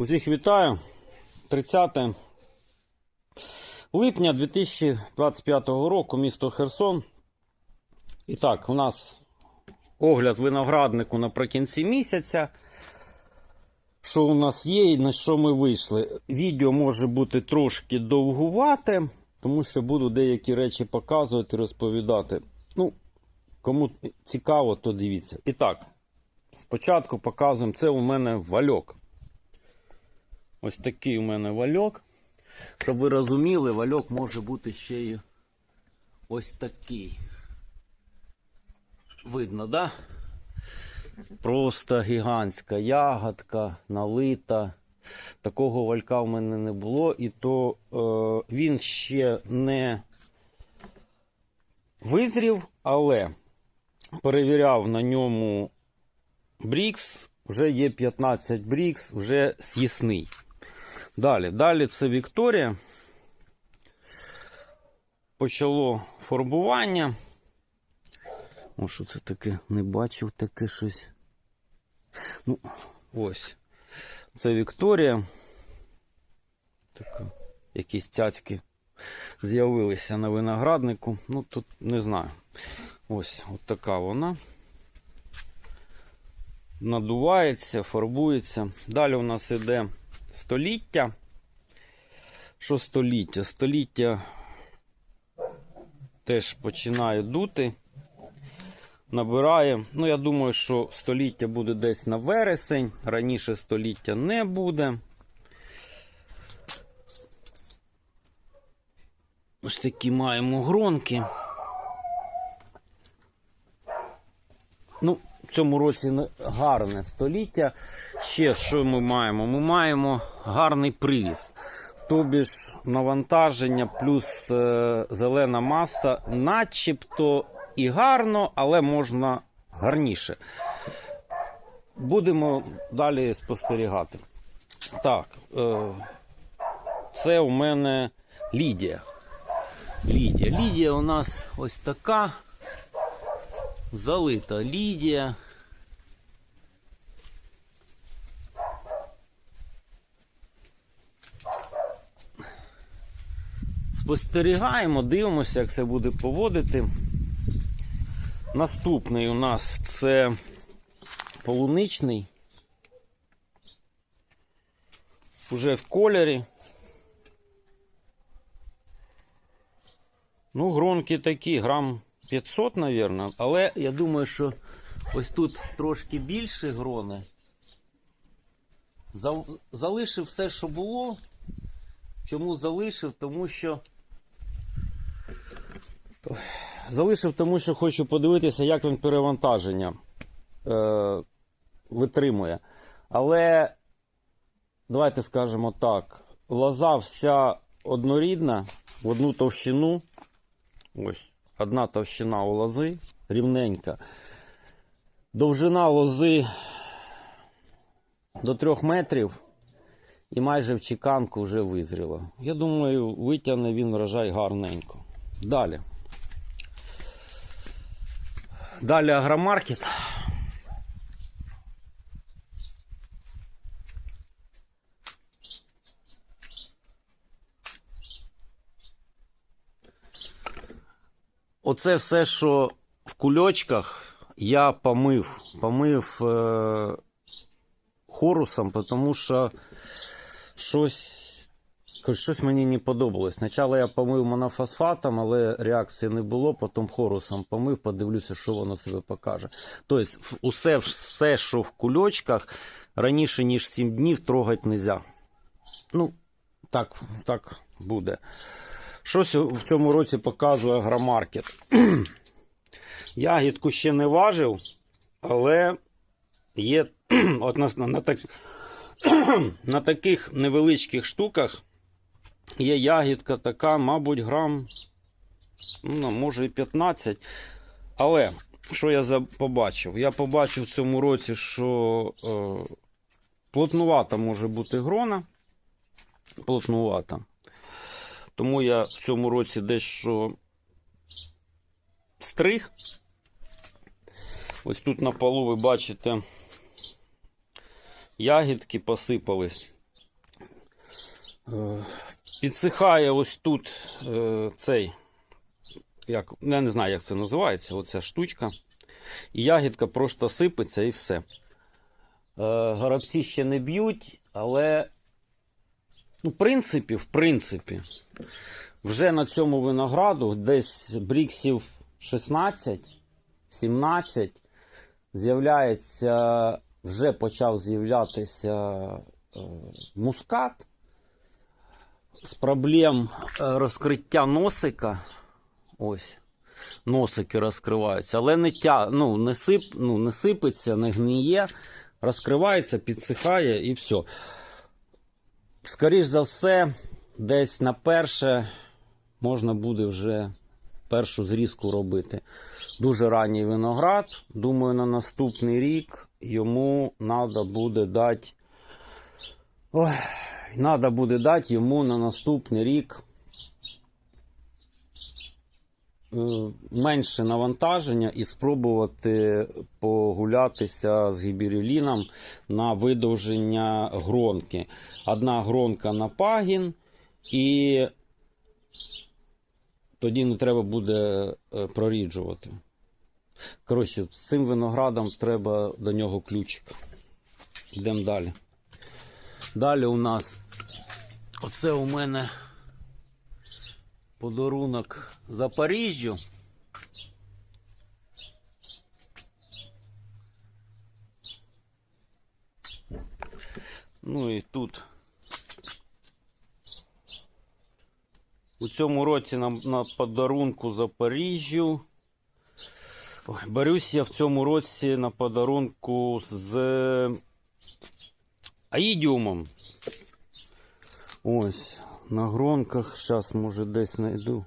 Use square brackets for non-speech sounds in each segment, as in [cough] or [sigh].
Усіх вітаю. 30 липня 2025 року, місто Херсон. І так, у нас огляд винограднику наприкінці місяця. Що у нас є і на що ми вийшли. Відео може бути трошки довгувате, тому що буду деякі речі показувати, розповідати. Ну, кому цікаво, то дивіться. І так, спочатку показуємо, це у мене вальок. Ось такий у мене вальок. Щоб ви розуміли, вальок може бути ще й ось такий. Видно, да? Просто гігантська ягодка, налита. Такого валька в мене не було, і то е, він ще не визрів, але перевіряв на ньому Брікс, вже є 15 Брікс, вже з'ясний. Далі, далі це Вікторія. Почало фарбування. О, що це таке? Не бачив таке щось. Ну, ось. Це Вікторія. Така, якісь цяцьки з'явилися на винограднику. Ну, тут не знаю. Ось от така вона. Надувається, фарбується. Далі у нас іде століття. Що століття? Століття теж починає дути. Набирає. Ну, я думаю, що століття буде десь на вересень. Раніше століття не буде. Ось такі маємо гронки. Ну, в цьому році не- гарне століття. Ще що ми маємо? Ми маємо гарний привіз. Тобі ж навантаження плюс е, зелена маса, начебто і гарно, але можна гарніше. Будемо далі спостерігати. Так, е, це у мене Лідія. Лідія. Лідія у нас ось така. Залита Лідія. Спостерігаємо, дивимося, як це буде поводити. Наступний у нас це полуничний. Уже в кольорі. Ну, гронки такі, грам 500, мабуть. Але я думаю, що ось тут трошки більше грони. Залишив все, що було. Чому залишив? Тому що. Залишив, тому що хочу подивитися, як він перевантаження е, витримує. Але давайте скажемо так: лоза вся однорідна в одну товщину. Ось, одна товщина у лози, рівненька. Довжина лози до 3 метрів і майже в чеканку вже визріло. Я думаю, витягне він врожай гарненько. Далі. Далі агромаркет. Оце все, що в кульочках, я помив. Помив е- хорусом, тому що щось, щось мені не подобалось. Спочатку я помив монофосфатом, але реакції не було, потім хорусом помив, подивлюся, що воно себе покаже. Тобто, усе, все, що в кульочках, раніше, ніж 7 днів, трогати не можна. Ну, так, так буде. Щось в цьому році показує агромаркет. [clears throat] Ягідку ще не важив, але є [clears throat] от на, на, так, [clears throat] на таких невеличких штуках є ягідка така, мабуть, грам, ну, може і 15. Але що я побачив? Я побачив в цьому році, що е, плотнувата може бути грона. Плотнувата. Тому я в цьому році дещо стриг. Ось тут на полу ви бачите, ягідки посипались. Е, Підсихає ось тут е, цей, як, я не знаю, як це називається, оця штучка. І ягідка просто сипеться і все. Е, Горобці ще не б'ють, але, ну, в принципі, в принципі, вже на цьому винограду десь бріксів 16, 17 з'являється, вже почав з'являтися е, мускат з проблем е, розкриття носика. Ось. Носики розкриваються, але не тя, ну, не, сип, ну, не сипеться, не гниє, розкривається, підсихає і все. Скоріш за все, десь на перше можна буде вже першу зрізку робити. Дуже ранній виноград. Думаю, на наступний рік йому треба буде дати. Ой, треба буде дати йому на наступний рік е, менше навантаження і спробувати погулятися з гібереліном на видовження гронки. Одна гронка на пагін, і тоді не треба буде е, проріджувати. Коротше, з цим виноградом треба до нього ключик. Йдемо далі. Далі у нас оце у мене подарунок Запоріжжю. Ну і тут. У цьому році на, на подарунку Запоріжжю. Ой, борюсь я в цьому році на подарунку з аїдіумом. Ось, на гронках, зараз, може, десь знайду.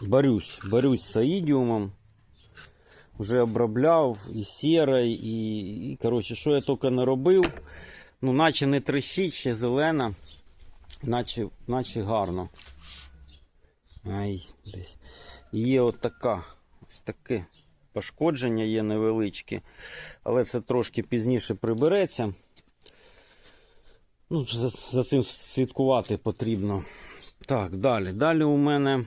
Борюсь, борюсь з аїдіумом. Вже обробляв і сірой, і, і коротше, що я тільки не робив. Ну, наче не трещить, ще зелена, наче, наче гарно. Ай, десь. Є от ось таке пошкодження є невеличкі, але це трошки пізніше прибереться. Ну, за, за цим слідкувати потрібно. Так, далі. Далі у мене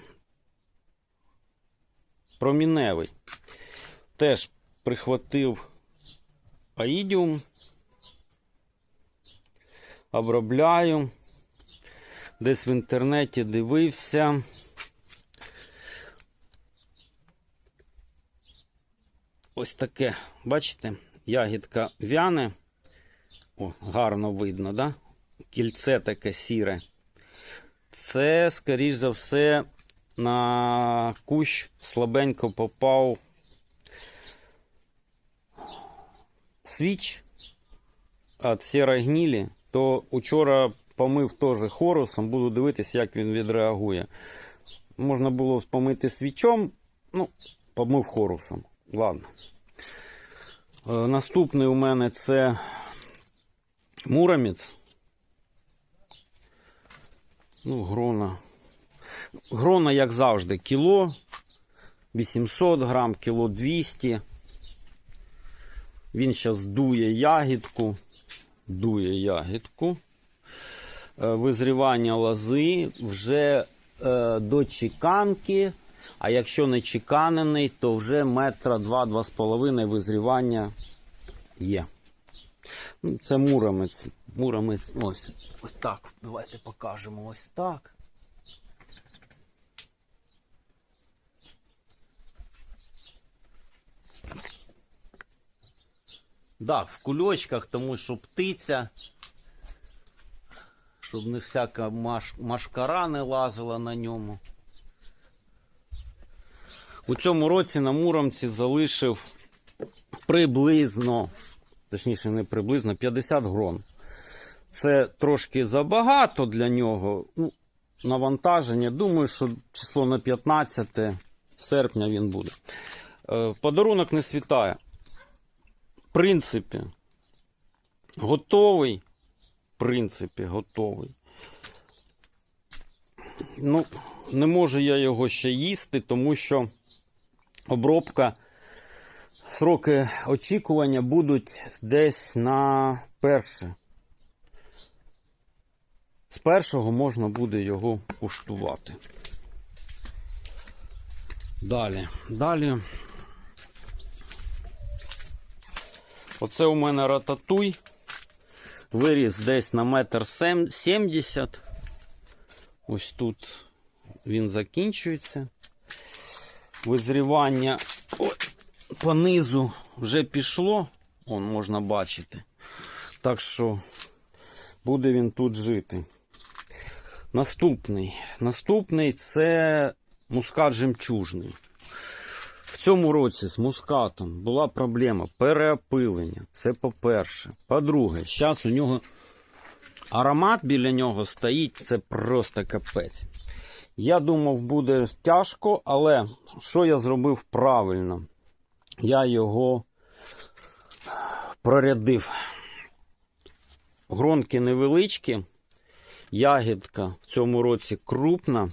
проміневий. Теж прихватив аїдіум. Обробляю. Десь в інтернеті дивився. Ось таке, бачите, ягідка вяне. О, гарно видно, да? Кільце таке сіре. Це, скоріш за все, на кущ слабенько попав свіч від сірої гнілі, то учора помив теж хорусом, буду дивитися, як він відреагує. Можна було помити свічом, ну, помив хорусом. Ладно. Е, Наступний у мене це муромець. Ну, грона. Грона, як завжди, кіло 800 грам, кіло 200. Він зараз дує ягідку. Дує ягідку. Е, Визрівання лози вже е, до чеканки. А якщо не чеканений, то вже метра два-два з половиною визрівання є. Ну, це муромець. Муромець ось, ось так. Давайте покажемо ось так. Так, в кульочках, тому що птиця, щоб не всяка маш... машкара не лазила на ньому. У цьому році на Муромці залишив приблизно, точніше, не приблизно 50 грон. Це трошки забагато для нього. Ну, навантаження. Думаю, що число на 15 серпня він буде. Е, Подарунок не світає. В принципі, готовий. Принципі, готовий. Ну, не можу я його ще їсти, тому що обробка, сроки очікування будуть десь на перше. з першого можна буде його куштувати. Далі, далі. Оце у мене рататуй. Виріс десь на метр сімдесят. Ось тут він закінчується. Визрівання ой, по низу вже пішло. Вон можна бачити. Так що буде він тут жити. Наступний. Наступний це мускат жемчужний. В цьому році з мускатом була проблема переопилення. Це по-перше. По-друге, зараз у нього аромат біля нього стоїть, це просто капець. Я думав, буде тяжко, але що я зробив правильно? Я його прорядив. Гронки невеличкі, ягідка в цьому році крупна.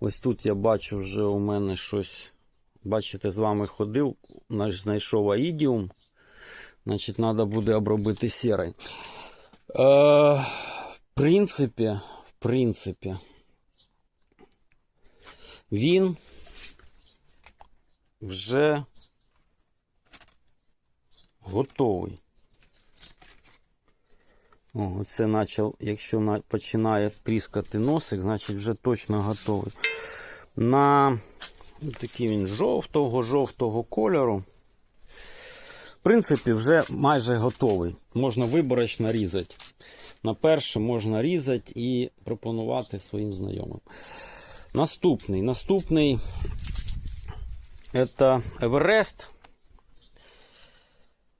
Ось тут я бачу вже у мене щось. Бачите, з вами ходив, наш знайшов аїдіум. Значить, треба буде обробити сірий. Е, в принципі, в принципі, він вже готовий. О, оце почав, якщо на- починає тріскати носик, значить вже точно готовий. На ну, такий він жовтого-жовтого кольору. В принципі, вже майже готовий. Можна виборочно різати. На перше можна різати і пропонувати своїм знайомим. Наступний. Наступний це Еверест.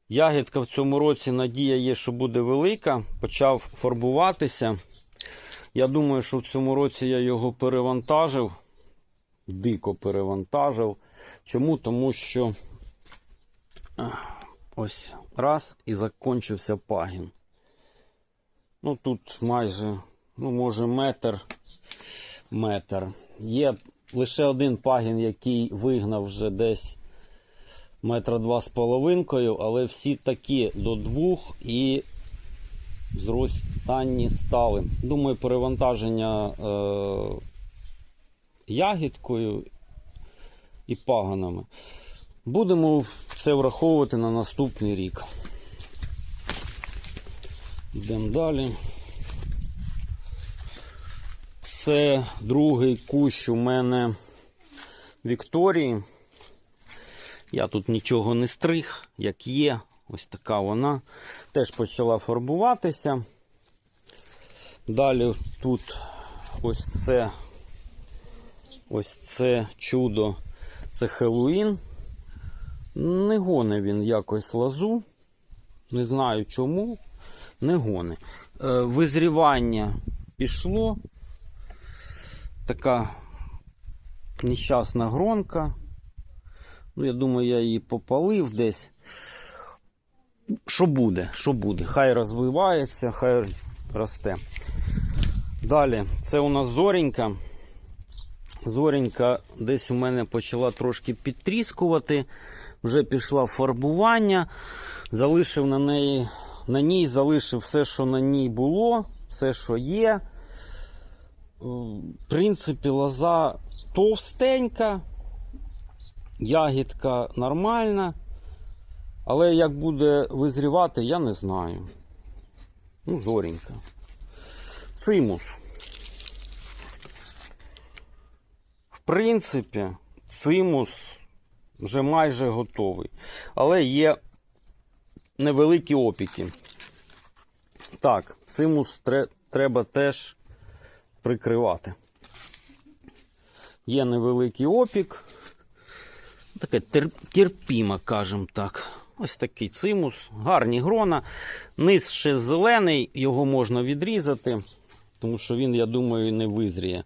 Ягідка в цьому році надія є, що буде велика. Почав фарбуватися. Я думаю, що в цьому році я його перевантажив. Дико перевантажив. Чому? Тому що ось раз і закінчився пагін. Ну тут майже, ну, може, метр. Метр. Є лише один пагін, який вигнав вже десь метра два з половинкою, але всі такі до двох і зростанні стали. Думаю, перевантаження е, ягідкою і паганами. Будемо це враховувати на наступний рік. Йдемо далі. Це другий кущ у мене Вікторії. Я тут нічого не стриг, як є. Ось така вона. Теж почала фарбуватися. Далі тут ось це ось це чудо. Це Хеллоуін. Не гоне він якось лазу. Не знаю чому. Не гоне. Е, визрівання пішло. Така нещасна гронка. Ну, я думаю, я її попалив десь. Що буде? Що буде? Хай розвивається, хай росте. Далі, це у нас зорінька. Зорінька десь у мене почала трошки підтріскувати. Вже пішло фарбування. Залишив на неї, на ній залишив все, що на ній було, все, що є. В принципі, лоза товстенька. Ягідка нормальна, але як буде визрівати, я не знаю. Ну, зоренька. Цимус. В принципі, цимус вже майже готовий. Але є невеликі опіки. Так, цимус тре- треба теж прикривати. Є невеликий опік. Таке тер, терпіма, кажемо так. Ось такий цимус, гарні грона. Низ ще зелений, його можна відрізати, тому що він, я думаю, не визріє.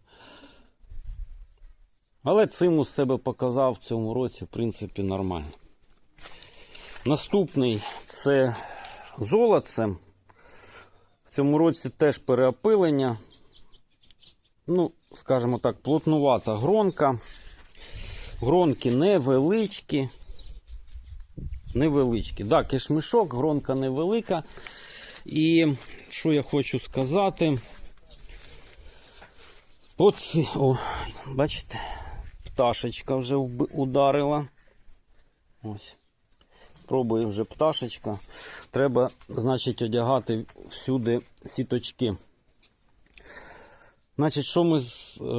Але цимус себе показав в цьому році, в принципі, нормально. Наступний це золоце. В цьому році теж переопилення. Ну, скажімо так, плотнувата гронка. Гронки невеличкі. Невеличкі. Так, кишмишок, гронка невелика. І що я хочу сказати? Оці, о, бачите, пташечка вже ударила. Ось. Пробує вже пташечка. Треба, значить, одягати всюди сіточки. Значить, що, ми,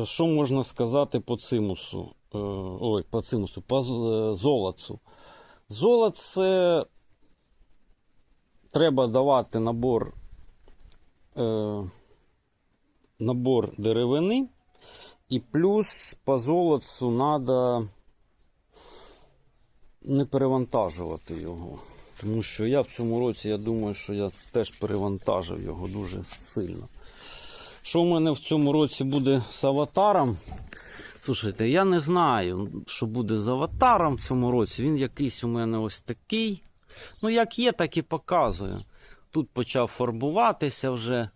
що можна сказати по цимусу? Е, Ой, по цимусу, по е, золотцу. Золоце треба давати набор, е, набор деревини. І плюс по золотцу треба не перевантажувати його. Тому що я в цьому році, я думаю, що я теж перевантажив його дуже сильно. Що в мене в цьому році буде з аватаром? Слушайте, я не знаю, що буде з аватаром в цьому році. Він якийсь у мене ось такий. Ну, як є, так і показую. Тут почав фарбуватися вже.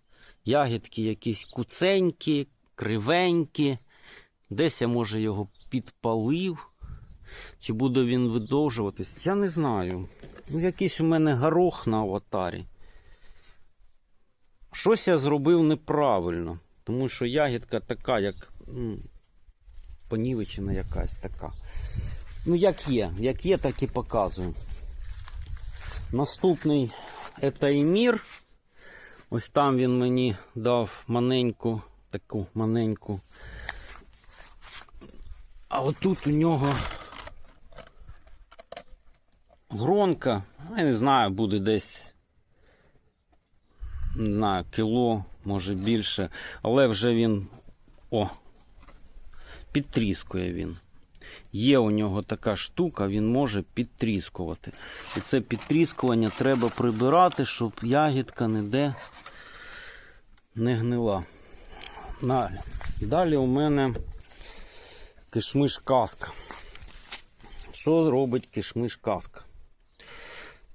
Ягідки якісь куценькі, кривенькі. Десь я, може, його підпалив. Чи буде він видовжуватись? Я не знаю. Ну, якийсь у мене горох на аватарі. Щось я зробив неправильно, тому що ягідка така, як понівечена якась така. Ну, як є, як є, так і показую. Наступний етаймір. Ось там він мені дав маленьку, таку маленьку. А отут у нього гронка, я не знаю, буде десь не знаю, кіло, може більше, але вже він о, підтріскує він. Є у нього така штука, він може підтріскувати. І це підтріскування треба прибирати, щоб ягідка ніде не гнила. Далі, Далі у мене кишмиш каска. Що робить кишмиш каска?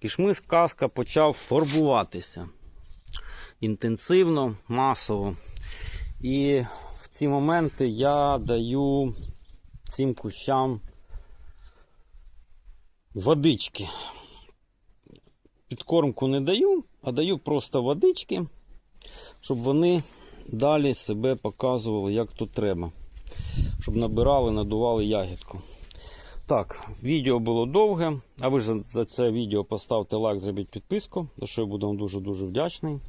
Кишмиш каска почав фарбуватися інтенсивно, масово. І ці моменти я даю цим кущам водички. Підкормку не даю, а даю просто водички, щоб вони далі себе показували, як то треба. Щоб набирали, надували ягідку. Так, відео було довге. А ви ж за, це відео поставте лайк, зробіть підписку, за що я буду вам дуже-дуже вдячний.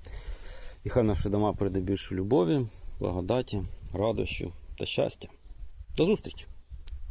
І хай наші дома прийде більше любові, благодаті, радощів та щастя. До зустрічі!